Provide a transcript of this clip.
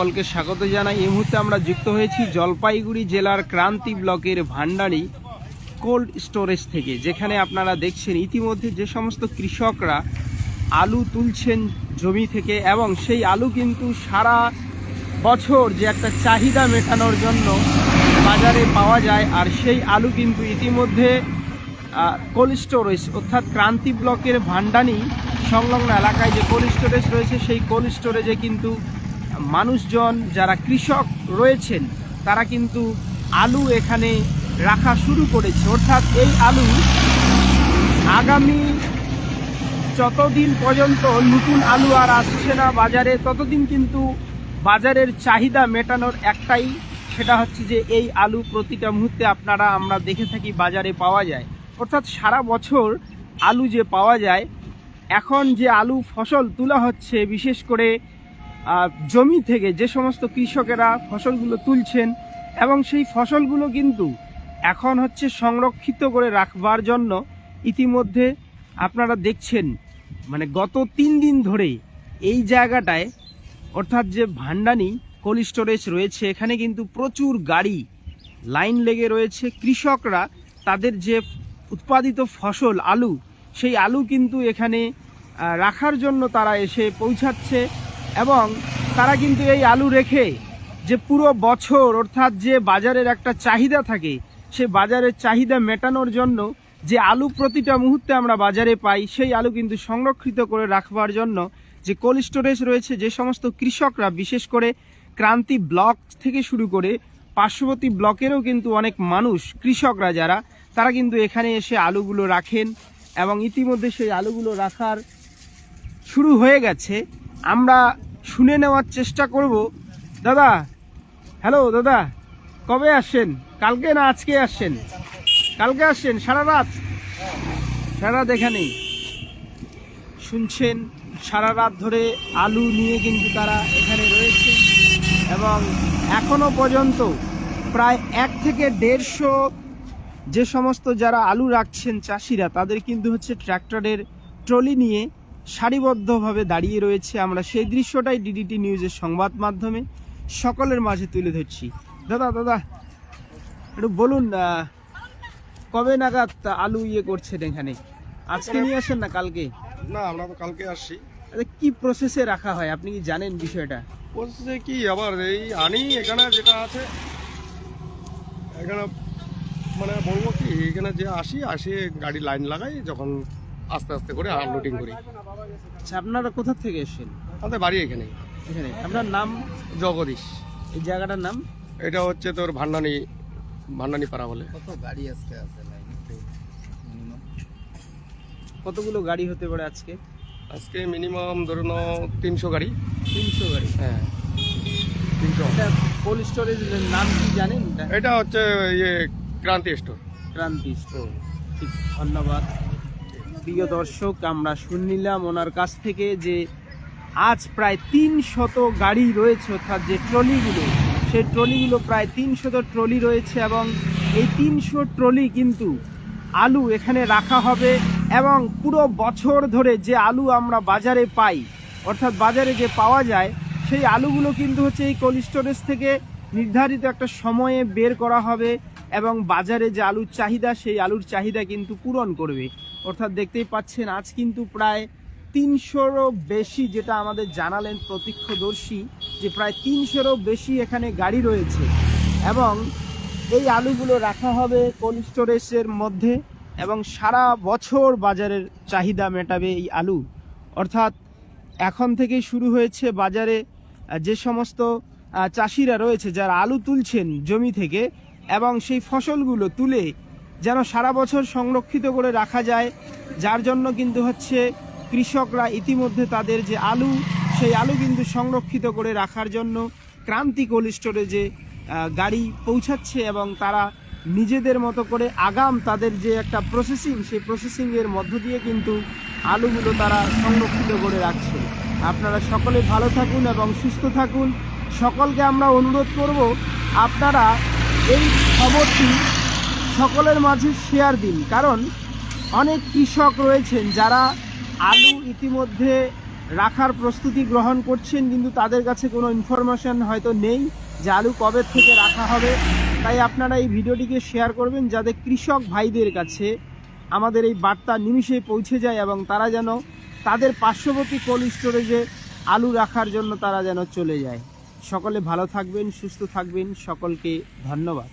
সকলকে স্বাগত জানাই। এই মুহূর্তে আমরা যুক্ত হয়েছি জলপাইগুড়ি জেলার ক্রান্তি ব্লকের ভান্ডারি কোল্ড স্টোরেজ থেকে, যেখানে আপনারা দেখছেন ইতিমধ্যে যে সমস্ত কৃষকরা আলু তুলছেন জমি থেকে এবং সেই আলু কিন্তু সারা বছর যে একটা চাহিদা মেটানোর জন্য বাজারে পাওয়া যায়, আর সেই আলু কিন্তু ইতিমধ্যে কোল্ড স্টোরেজ অর্থাৎ ক্রান্তি ব্লকের ভান্ডানি সংলগ্ন এলাকায় যে কোল্ড স্টোরেজ রয়েছে, সেই কোল্ড স্টোরেজে কিন্তু মানুষজন যারা কৃষক রয়েছেন, তারা কিন্তু আলু এখানে রাখা শুরু করেছে। অর্থাৎ এই আলু আগামী যতদিন পর্যন্ত নতুন আলু আর আসছে না বাজারে, ততদিন কিন্তু বাজারের চাহিদা মেটানোর একটাই সেটা হচ্ছে যে এই আলু প্রতিটা মুহূর্তে আপনারা, আমরা দেখে থাকি বাজারে পাওয়া যায়। অর্থাৎ সারা বছর আলু যে পাওয়া যায়, এখন যে আলু ফসল তোলা হচ্ছে, বিশেষ করে জমি থেকে যে সমস্ত কৃষকেরা ফসলগুলো তুলছেন এবং সেই ফসলগুলো কিন্তু এখন হচ্ছে সংরক্ষিত করে রাখবার জন্য ইতিমধ্যে আপনারা দেখছেন মানে গত তিন দিন ধরে এই জায়গাটায়, অর্থাৎ যে ভান্ডানি কোল্ড স্টোরেজ রয়েছে, এখানে কিন্তু প্রচুর গাড়ি লাইন লেগে রয়েছে। কৃষকরা তাদের যে উৎপাদিত ফসল, আলু, সেই আলু কিন্তু এখানে রাখার জন্য তারা এসে পৌঁছাচ্ছে। এবং তারা কিন্তু এই আলু রেখে যে পুরো বছর, অর্থাৎ যে বাজারের একটা চাহিদা থাকে, সে বাজারের চাহিদা মেটানোর জন্য যে আলু প্রতিটা মুহূর্তে আমরা বাজারে পাই, সেই আলু কিন্তু সংরক্ষিত করে রাখবার জন্য যে কোল্ড স্টোরেজ রয়েছে, যে সমস্ত কৃষকরা, বিশেষ করে ক্রান্তি ব্লক থেকে শুরু করে পার্শ্ববর্তী ব্লকেরও কিন্তু অনেক মানুষ, কৃষকরা যারা, তারা কিন্তু এখানে এসে আলুগুলো রাখেন এবং ইতিমধ্যে সেই আলুগুলো রাখার শুরু হয়ে গেছে। আমরা শুনে নেওয়ার চেষ্টা করব। দাদা হ্যালো দাদা, কবে আসছেন? কালকে না আজকে আসছেন? কালকে আসছেন, সারা রাত? সারা রাত শুনছেন, সারা রাত ধরে আলু নিয়ে কিন্তু তারা এখানে রয়েছে এবং এখনও পর্যন্ত প্রায় এক থেকে দেড়শো যে সমস্ত যারা আলু রাখছেন চাষিরা, তাদের কিন্তু হচ্ছে ট্র্যাক্টরের ট্রলি নিয়ে সারিবদ্ধভাবে দাঁড়িয়ে রয়েছে আমরা সেই দৃশ্যটাই ডিডিটি নিউজের সংবাদ মাধ্যমে সকলের মাঝে তুলে ধরছি। দাদা দাদা একটু বলুন কবে নাগাদ আলু ইয়ে করছেন এখানে? আজকে নিয়ে আসেন না কালকে? না আমরা তো কালকে আসছি। আরে কি প্রসেসে রাখা হয়? আপনি কি জানেন বিষয়টা? প্রসেসে কি আবার এই আনি এখানে যেটা আছে এখানে মানে বলব কি এখানে যে আসি আসে গাড়ি লাইন লাগাই যখন আস্তে আস্তে করে আনলোডিং করি। আচ্ছা আপনারা কোথা থেকে এসেছেন? আমাদের বাড়ি এখানে। এখানে। আপনার নাম? জগদীশ। এই জায়গাটার নাম? এটা হচ্ছে তোর ভান্ডানি ভান্ডানি পাড়া বলে। কত গাড়ি আজকে আছে লাইনে কতগুলো গাড়ি হতে পারে আজকে? আজকে মিনিমাম ধরে নাও তিনশো গাড়ি। তিনশো গাড়ি? হ্যাঁ। তিনশো। কোল্ড স্টোরেজের নাম কি জানেন? এটা? এটা হচ্ছে ইয়ে ক্রান্তি স্টোর ক্রান্তি স্টোর ঠিক ধন্যবাদ। প্রিয় দর্শক, আমরা শুনলাম ওনার কাছ থেকে যে আজ প্রায় তিন শত গাড়ি রয়েছে, অর্থাৎ যে ট্রলিগুলো, সেই ট্রলিগুলো প্রায় তিন শত ট্রলি রয়েছে এবং এই তিনশো ট্রলি কিন্তু আলু এখানে রাখা হবে এবং পুরো বছর ধরে যে আলু আমরা বাজারে পাই, অর্থাৎ বাজারে যে পাওয়া যায়, সেই আলুগুলো কিন্তু হচ্ছে এই কোল্ড স্টোরেজ থেকে নির্ধারিত একটা সময়ে বের করা হবে এবং বাজারে যে আলুর চাহিদা, সেই আলুর চাহিদা কিন্তু পূরণ করবে। অর্থাৎ দেখতেই পাচ্ছেন, আজ কিন্তু প্রায় তিনশোরও বেশি যেটা আমাদের জানালেন প্রত্যক্ষদর্শী যে প্রায় তিনশোরও বেশি এখানে গাড়ি রয়েছে। এবং এই আলুগুলো রাখা হবে কোল্ড স্টোরেজের মধ্যে এবং সারা বছর বাজারের চাহিদা মেটাবে এই আলু। অর্থাৎ এখন থেকেই শুরু হয়েছে বাজারে যে সমস্ত চাষিরা রয়েছে যারা আলু তুলছেন জমি থেকে এবং সেই ফসলগুলো তুলে যেন সারা বছর সংরক্ষিত করে রাখা যায়, যার জন্য কিন্তু হচ্ছে কৃষকরা ইতিমধ্যে তাদের যে আলু, সেই আলু কিন্তু সংরক্ষিত করে রাখার জন্য ক্রান্তি কোল্ড স্টোরেজে গাড়ি পৌঁছাচ্ছে এবং তারা নিজেদের মতো করে আগাম তাদের যে একটা প্রসেসিং সেই প্রসেসিংয়ের মধ্য দিয়ে কিন্তু আলুগুলো তারা সংরক্ষিত করে রাখছে। আপনারা সকলে ভালো থাকুন এবং সুস্থ থাকুন। সকলকে আমরা অনুরোধ করব, আপনারা এই খবরটি সকলের মাঝে শেয়ার দিন। কারণ অনেক কৃষক রয়েছেন যারা আলু ইতিমধ্যে রাখার প্রস্তুতি গ্রহণ করছেন, কিন্তু তাদের কাছে কোনো ইনফরমেশন হয়তো নেই যে আলু কবে থেকে রাখা হবে। তাই আপনারা এই ভিডিওটিকে শেয়ার করবেন যাতে কৃষক ভাইদের কাছে আমাদের এই বার্তা নিমিষেই পৌঁছে যায় এবং তারা যেন তাদের পার্শ্ববর্তী কোল্ড স্টোরেজে আলু রাখার জন্য তারা যেন চলে যায়। সকলে ভালো থাকবেন, সুস্থ থাকবেন। সকলকে ধন্যবাদ।